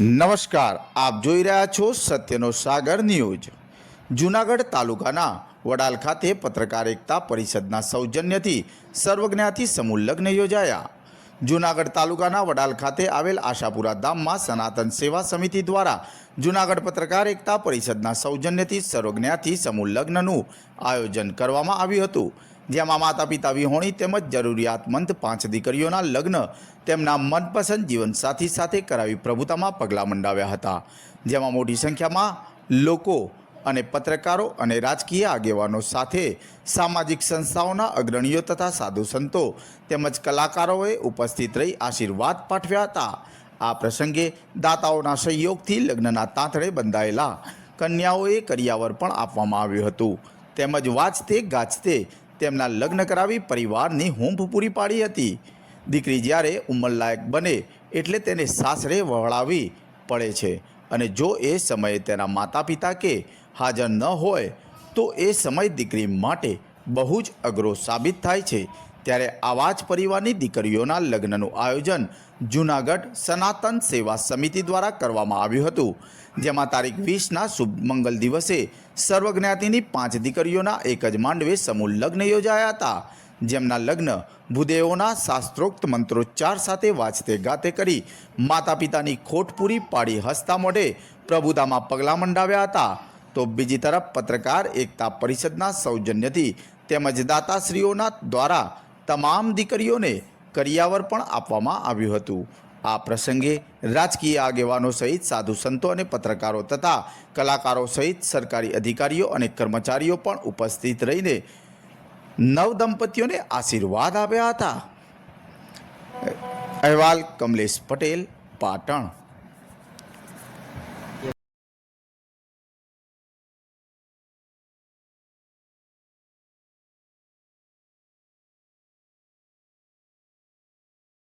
નમસ્કાર, આપ જોઈ રહ્યા છો સત્યનો સાગર ન્યૂઝ. જૂનાગઢ તાલુકાના વડાલ ખાતે પત્રકાર એકતા પરિષદના સૌજન્યથી સર્વજ્ઞાથી સમૂહ લગ્ન યોજાયા. જૂનાગઢ તાલુકાના વડાલ ખાતે આવેલ આશાપુરા ધામમાં સનાતન સેવા સમિતિ દ્વારા જૂનાગઢ પત્રકાર એકતા પરિષદના સૌજન્યથી સર્વજ્ઞાથી સમૂહ લગ્નનું આયોજન કરવામાં આવ્યું હતું. જેમાં માતા પિતા વિહોણી તેમજ જરૂરિયાતમંદ પાંચ દીકરીઓના લગ્ન તેમના મનપસંદ જીવનસાથી સાથે કરાવી પ્રભુતામાં પગલાં મંડાવ્યા હતા. જેમાં મોટી સંખ્યામાં લોકો અને પત્રકારો અને રાજકીય આગેવાનો સાથે સામાજિક સંસ્થાઓના અગ્રણીઓ તથા સાધુ સંતો તેમજ કલાકારોએ ઉપસ્થિત રહી આશીર્વાદ પાઠવ્યા હતા. આ પ્રસંગે દાતાઓના સહયોગથી લગ્નના તાંતણે બંધાયેલા કન્યાઓએ કરિયાવર પણ આપવામાં આવ્યું હતું. તેમજ વાંચતે ગાજતે તેમના લગ્ન કરાવી પરિવારની હૂંફ પૂરી પાડી હતી. દીકરી જ્યારે ઉંમરલાયક બને એટલે તેને સાસરે વહળાવી પડે છે અને જો એ સમયે તેના માતા પિતા કે હાજર ન હોય, તો એ સમય દીકરી માટે બહુ જ અઘરો સાબિત થાય છે. ત્યારે આવા જ પરિવારની દીકરીઓના લગ્નનું આયોજન જૂનાગઢ સનાતન સેવા સમિતિ દ્વારા કરવામાં આવ્યું હતું, જેમાં તારીખ વીસના શુભ મંગલ દિવસે સર્વજ્ઞાતિની પાંચ દીકરીઓના એક જ માંડવે સમૂહ લગ્ન યોજાયા હતા, જેમના લગ્ન ભૂદેવોના શાસ્ત્રોક્ત મંત્રોચ્ચાર સાથે વાંચતે ગાતે કરી માતા પિતાની ખોટ પૂરી પાડી હસતા મોઢે પ્રભુતામાં પગલાં મંડાવ્યા હતા. તો બીજી તરફ પત્રકાર એકતા પરિષદના સૌજન્યથી તેમજ દાતાશ્રીઓના દ્વારા તમામ દીકરીઓને કરિયાવર પણ આપવામાં આવ્યું હતું. આ પ્રસંગે રાજકીય આગેવાનો સહિત સાધુ સંતો અને પત્રકારો તથા કલાકારો સહિત સરકારી અધિકારીઓ અને કર્મચારીઓ પણ ઉપસ્થિત રહીને નવ દંપતીઓને આશીર્વાદ આપ્યા હતા. અહેવાલ કમલેશ પટેલ, પાટણ.